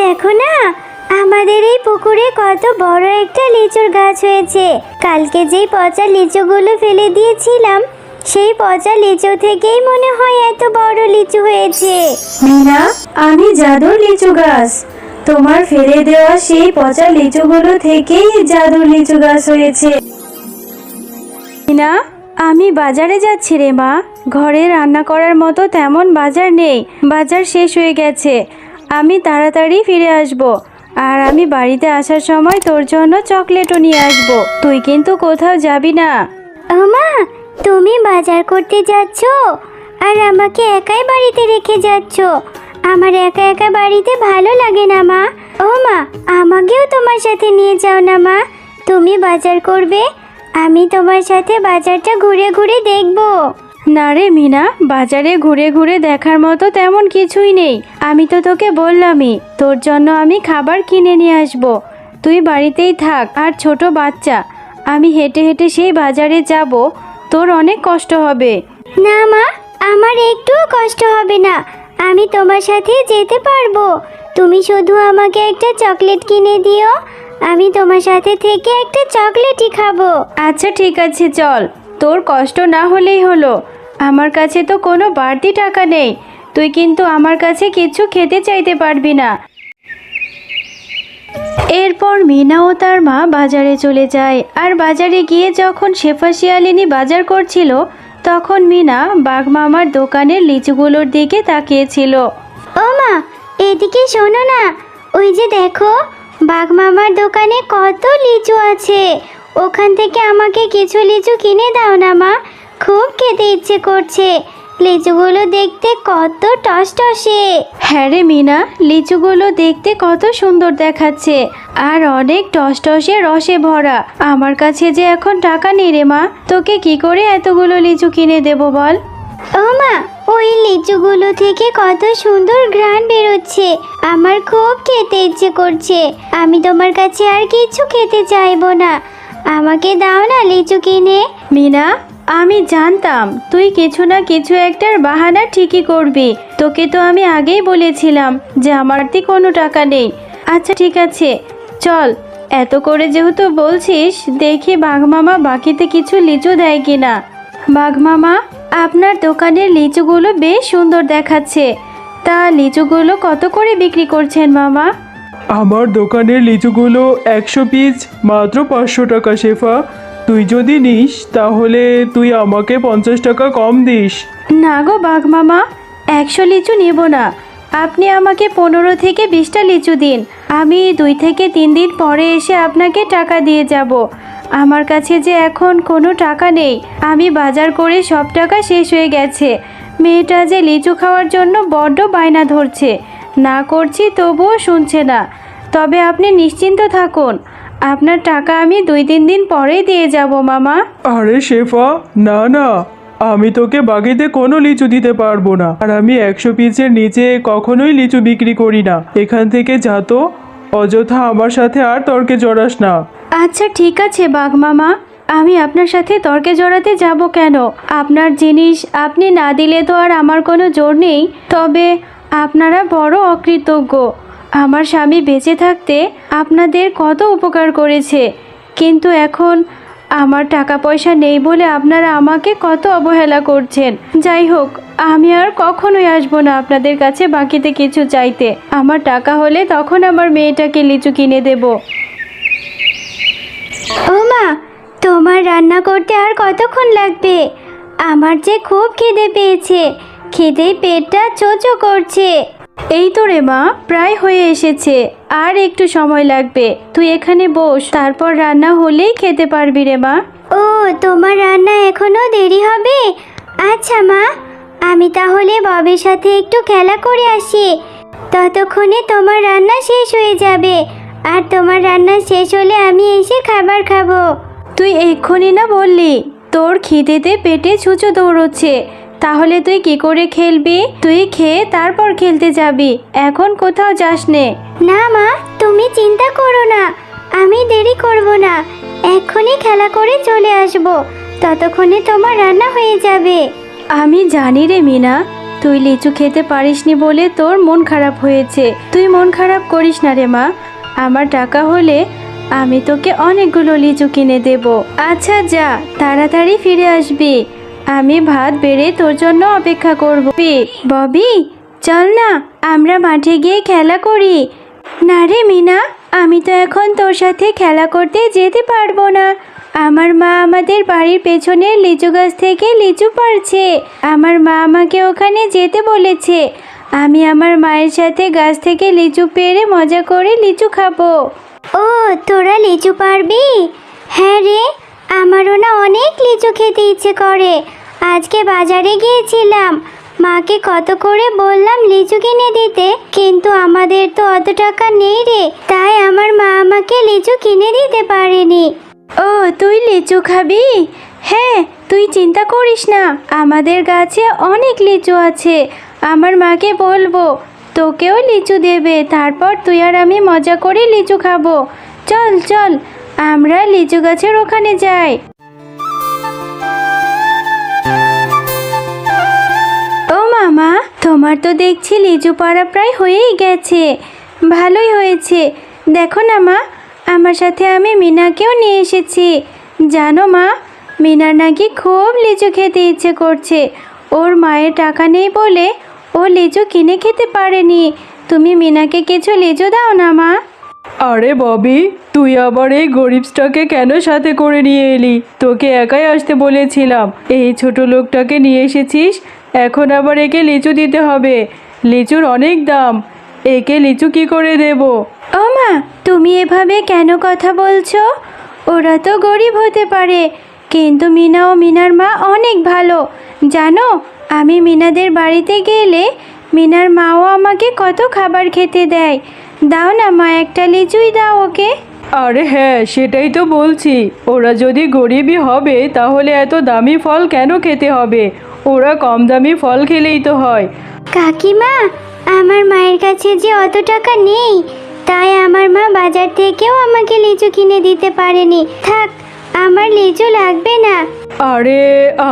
দেখো না আমাদের এই পুকুরে কত বড় একটা লিচুর গাছ হয়েছে। কালকে যেই পচা লিচুগুলো ফেলে দিয়েছিলাম সেই পচা লিচু থেকেই মনে হয় এত বড় লিচু হয়েছে। মিনা আমি জাদুর লিচু গাছ। তোমার ফেলে দেওয়া সেই পচা লিচুগুলো থেকেই জাদুর লিচু গাছ হয়েছে। মিনা আমি বাজারে যাচ্ছি রে মা। ঘরে রান্না করার মতো তেমন বাজার নেই। বাজার শেষ হয়ে গেছে। আমি তাড়াতাড়ি ফিরে আসব। আর আমি বাড়িতে আসার সময় তোর জন্য চকলেটও নিয়ে আসব। তুই কিন্তু কোথাও যাবি না। ও মা তুমি বাজার করতে যাচ্ছ আর আমাকে একাই বাড়িতে রেখে যাচ্ছ। আমার একা একা বাড়িতে ভালো লাগে না, মা। ও মা আমাকেও তোমার সাথে নিয়ে যাও না, মা। তুমি বাজার করবে, আমি তোমার সাথে বাজারটা ঘুরে ঘুরে দেখব। না রে মিনা বাজারে ঘুরে ঘুরে দেখার মতো তেমন কিছুই নেই। আমি তো তোকে বললামই তোর জন্য আমি খাবার কিনে নিয়ে আসব। তুই বাড়িতেই থাক আর ছোট বাচ্চা। আমি হেঁটে হেঁটে সেই বাজারে যাব তোর অনেক কষ্ট হবে। না মা আমার একটুও কষ্ট হবে না। আমি তোমার সাথে যেতে পারব। তুমি শুধু আমাকে একটা চকলেট কিনে দিও। আমি তোমার সাথে থেকে একটা চকলেটই খাব। আচ্ছা ঠিক আছে চল। তোর কষ্ট না হলেই হলো। আমার কাছে তো কোনো বাড়তি টাকা নেই। তুই কিন্তু আমার কাছে কিছু খেতে চাইতে পারবি না। এরপর মিনা ও তার মা বাজারে চলে যায়। আর বাজারে গিয়ে যখন শেফা শিয়ালিনী বাজার করছিল, তখন মিনা বাঘ মামার দোকানের লিচুগুলোর দিকে তাকিয়েছিল। ও মা, এদিকে শোনো না। ওই যে দেখো, বাঘ মামার দোকানে কত লিচু আছে। ওখান থেকে আমাকে কিছু লিচু কিনে দাও না মা। খুব খেতে ইচ্ছে করছে। লিচুগুলো দেখতে কত টসটসে। হ্যাঁ রে মিনা লিচুগুলো দেখতে কত সুন্দর দেখাচ্ছে। আর অনেক টসটসে রসে ভরা। আমার কাছে যে এখন টাকা নেই রে মা তোকে কি করে এতগুলো লিচু কিনে দেবো বল? ও মা ওই লিচুগুলো থেকে কত সুন্দর ঘ্রাণ বেরোচ্ছে। আমার খুব খেতে ইচ্ছে করছে। আমি তোমার কাছে আর কিছু খেতে চাইব না। আমাকে দাও না লিচু কিনে। মিনা আমি জানতাম, তুই কিছু না কিছু একটার বাহানা ঠিকই করবি। তোকে তো আমি আগেই বলেছিলাম যে আমার তে কোনো টাকা নেই। আচ্ছা ঠিক আছে, চল। এত করে যেহেতু বলছিস, দেখি বাঘমামা বাকিতে কিছু লিচু দেয় কিনা। বাঘমামা, আপনার দোকানের লিচুগুলো বেশ সুন্দর দেখাচ্ছে। তা লিচুগুলো কত করে বিক্রি করছেন, মামা? আমার দোকানের লিচুগুলো একশো পিস, মাত্র পাঁচশো টাকা, শেফা। তুই যদি নিস, তাহলে তুই আমাকে পঞ্চাশ টাকা কম দিস। না গো বাঘ মামা, একশো লিচু নেব না। আপনি আমাকে পনেরো থেকে বিশটা লিচু দিন। আমি দুই থেকে তিন দিন পরে এসে আপনাকে টাকা দিয়ে যাব। আমার কাছে যে এখন কোনো টাকা নেই, আমি বাজার করে সব টাকা শেষ হয়ে গেছে। মেয়েটা যে লিচু খাওয়ার জন্য বড্ড বায়না ধরছে। না করছি তবুও শুনছে না। তবে আপনি নিশ্চিন্ত থাকুন। আপনার টাকা আমি দুই তিন দিন পরেই দিয়ে যাব মামা। আরে শেফা না না। আমি তোকে বাকিতে কোনো লিচু দিতে পারব না। আর আমি একশো পিসের নিচে কখনোই লিচু বিক্রি করি না। এখান থেকে যা তো অযথা আমার সাথে আর তর্কে জড়াস না। আচ্ছা ঠিক আছে বাঘ মামা। আমি আপনার সাথে তর্কে জড়াতে যাব কেন? আপনার জিনিস আপনি না দিলে তো আর আমার কোনো জোর নেই। তবে আপনারা বড় অকৃতজ্ঞ। আমার স্বামী বেঁচে থাকতে আপনাদের কত উপকার করেছে। কিন্তু এখন আমার টাকা পয়সা নেই বলে আপনারা আমাকে কত অবহেলা করছেন। যাই হোক, আমি আর কখনোই আসব না আপনাদের কাছে বাকিতে কিছু চাইতে। আমার টাকা হলে তখন আমার মেয়েটাকে লিচু কিনে দেবো। ও মা, তোমার রান্না করতে আর কতক্ষণ লাগবে? আমার যে খুব খিদে পেয়েছে। খিদে পেটটা চোচো করছে। এই তো রে মা প্রায় হয়ে এসেছে। আর একটু সময় লাগবে। তুই এখানে বস তারপর রান্না হলেই খেতে পারবি রে মা। ও তোমার রান্না এখনও দেরি হবে? আচ্ছা মা আমি তাহলে ববের সাথে একটু খেলা করে আসি। ততক্ষণে তোমার রান্না শেষ হয়ে যাবে। আর তোমার রান্না শেষ হলে আমি এসে খাবার খাব। তুই এক্ষুনি না বললি তোর খিদেতে পেটে ছুঁচো দৌড়চ্ছে। তাহলে তুই কি করে খেলবি? তুই খেয়ে তারপর খেলতে যাবি। এখন কোথাও যাস নে না মা তুমি চিন্তা করো না। আমি দেরি করব না। এক্ষুনি খেলা করে চলে আসব। ততক্ষণে তোমার রান্না হয়ে যাবে। আমি জানি রে মিনা তুই লিচু খেতে পারিসনি বলে তোর মন খারাপ হয়েছে। তুই মন খারাপ করিস না রে মা। আমার টাকা হলে আমি তোকে অনেকগুলো লিচু কিনে দেব। আচ্ছা যা তাড়াতাড়ি ফিরে আসবি। আমি ভাত বেড়ে তোর জন্য অপেক্ষা করব। ববি চল না, আমরা মাঠে গিয়ে খেলা করি। না রে মিনা, আমি তো এখন তোর সাথে খেলা করতে যেতে পারব না। আমার মা আমাদের বাড়ির পেছনের লিচু গাছ থেকে লিচু পাড়ছে। আমার মা আমাকে ওখানে যেতে বলেছে। আমি আমার মায়ের সাথে গাছ থেকে লিচু পেড়ে মজা করে লিচু খাব। ও, তোরা লিচু পারবি হ্যাঁ রে, আমারও না অনেক লিচু খেতে ইচ্ছে করে। আজকে বাজারে গিয়েছিলাম। মাকে কত করে বললাম, লিচু কিনে দিতে। কিন্তু আমাদের তো অত টাকা নেই রে। তাই আমার মা আমাকে লিচু কিনে দিতে পারেনি। ও, তুই লিচু খাবি? হ্যাঁ তুই চিন্তা করিস না। আমাদের গাছে অনেক লিচু আছে। আমার মাকে বলব, তোকেও লিচু দেবে। তারপর তুই আর আমি মজা করে লিচু খাব। চল চল, আমরা লিচু গাছের ওখানে যাই। মামা তোমার তো দেখছি লিচু পাড়া প্রায় হয়েই গেছে। ভালোই হয়েছে। দেখো না মা, আমার সাথে আমি মিনাকেও নিয়ে এসেছি। জানো মা, মিনার নাকি খুব লিচু খেতে ইচ্ছে করছে। ওর মায়ের টাকা নেই বলে ও লিচু কিনে খেতে পারেনি। তুমি মিনাকে কিছু লিচু দাও না মা। আরে ববি, তুই আবার এই গরিবটাকে কেন সাথে করে নিয়ে এলি? তোকে একাই আসতে বলেছিলাম। এই ছোট লোকটাকে নিয়ে এসেছিস এখন আবার একে লিচু দিতে হবে। লিচুর অনেক দাম। একে লিচু কি করে দেব? ও মা তুমি এভাবে কেন কথা বলছো? ওরা তো গরিব হতে পারে কিন্তু মিনা ও মিনার মা অনেক ভালো। জানো আমি মিনাদের বাড়িতে গেলে মিনার মাও আমাকে কত খাবার খেতে দেয়। দাও না মা একটা লিচুই দাও ওকে। আরে হ্যাঁ সেটাই তো বলছি। ওরা যদি গরিবই হবে তাহলে এত দামি ফল কেন খেতে হবে? ওরা কম দামি ফল খেলেই তো হয়। কাকিমা আমার মায়ের কাছে যে অত টাকা নেই তাই আমার মা বাজার থেকেও আমাকে লিচু কিনে দিতে পারেনি। থাক আমার লিচু লাগবে না। আরে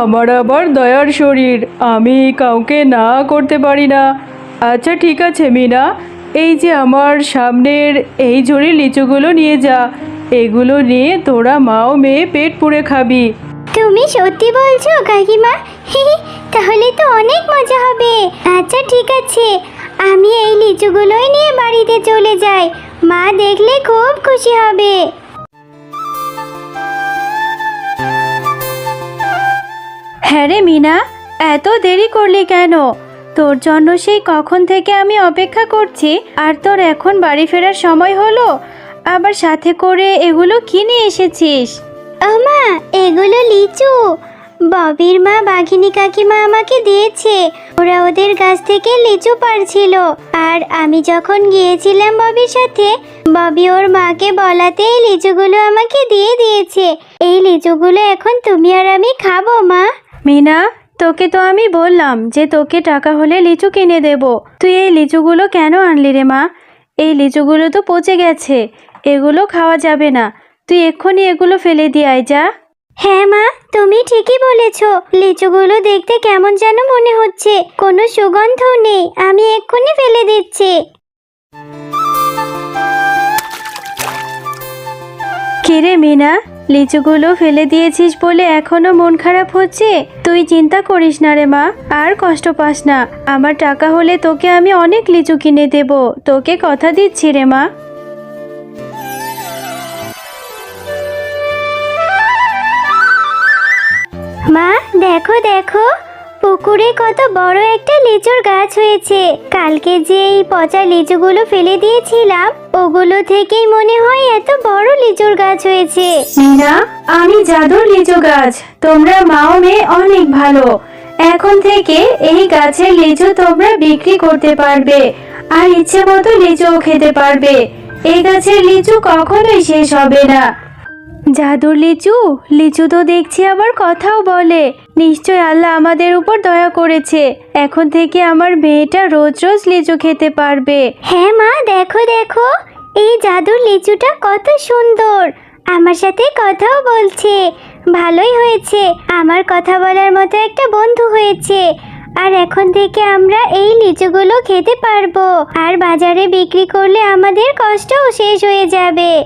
আমার আবার দয়ার শরীর আমি কাউকে না করতে পারি না। আচ্ছা ঠিক আছে মিনা। এই যে আমার সামনের এই ঝুড়ি লিচুগুলো নিয়ে যা এগুলো নিয়ে তোরা মাও মেয়ে পেট পুড়ে খাবি। তুমি সত্যি বলছো, কাকিমা? তাহলে তো অনেক মজা হবে। আচ্ছা ঠিক আছে। আমি এই লিচুগুলোই নিয়ে বাড়িতে চলে যাই। মা দেখলে খুব খুশি হবে। হ্যাঁ রে মিনা, এত দেরি করলি কেন? তোর জন্য সেই কখন থেকে আমি অপেক্ষা করছি, আর তোর এখন বাড়ি ফেরার সময় হলো। আবার সাথে করে এগুলো কিনে এসেছিস? মা এগুলো লিচু। ববির মা, বাঘিনী কাকিমা আমাকে দিয়েছে। ওরা ওদের গাছ থেকে লিচু পারছিল আর আমি যখন গিয়েছিলাম ববির সাথে, ববি ওর মাকে বলাতেই লিচুগুলো আমাকে দিয়ে দিয়েছে। এই লিচুগুলো এখন তুমি আর আমি খাব, মা। মিনা, তোকে তো আমি বললাম যে তোকে টাকা হলে লিচু কিনে দেব। তুই এই লিচুগুলো কেন আনলি রে মা? এই লিচুগুলো তো পচে গেছে। এগুলো খাওয়া যাবে না। তুই এক্ষুনি এগুলো ফেলে দিয়ে আয় যা হ্যাঁ মা তুমি ঠিকই বলেছ। লিচুগুলো দেখতে কেমন যেন মনে হচ্ছে। কোনো সুগন্ধ নেই আমি এক্ষুনি ফেলে দিচ্ছি। কিরে মিনা লিচুগুলো ফেলে দিয়েছিস বলে এখনও মন খারাপ হচ্ছে? তুই চিন্তা করিস না রে মা আর কষ্ট পাস না। আমার টাকা হলে তোকে আমি অনেক লিচু কিনে দেব। তোকে কথা দিচ্ছি রে মা মা। দেখো দেখো, পুকুরে কত বড় একটা লিচুর গাছ হয়েছে। কালকে যে এই পচা লিচুগুলো ফেলে দিয়েছিলাম, ওগুলো থেকেই মনে হয় এত বড় লিচুর গাছ হয়েছে। মিনা, আমি জাদুর লিচু গাছ। তোমরা মাও মেয়ে অনেক ভালো। এখন থেকে এই গাছের লিচু তোমরা বিক্রি করতে পারবে আর ইচ্ছে মতো লিচুও খেতে পারবে। এই গাছের লিচু কখনোই শেষ হবে না। জাদুর লিচু? লিচু তো দেখছি আবার কথাও বলে। নিশ্চয় আল্লাহ আমাদের উপর দয়া করেছে। এখন থেকে আমার মেয়েটা রোজ রোজ লিচু খেতে পারবে। হ্যাঁ মা, দেখো দেখো। এই জাদুর লিচুটা কত সুন্দর। আমার সাথে কথাও বলছে। ভালোই হয়েছে। আমার কথা বলার মতো একটা বন্ধু হয়েছে। আর এখন থেকে আমরা এই লিচুগুলো খেতে পারব। আর বাজারে বিক্রি করলে আমাদের কষ্টও শেষ হয়ে যাবে।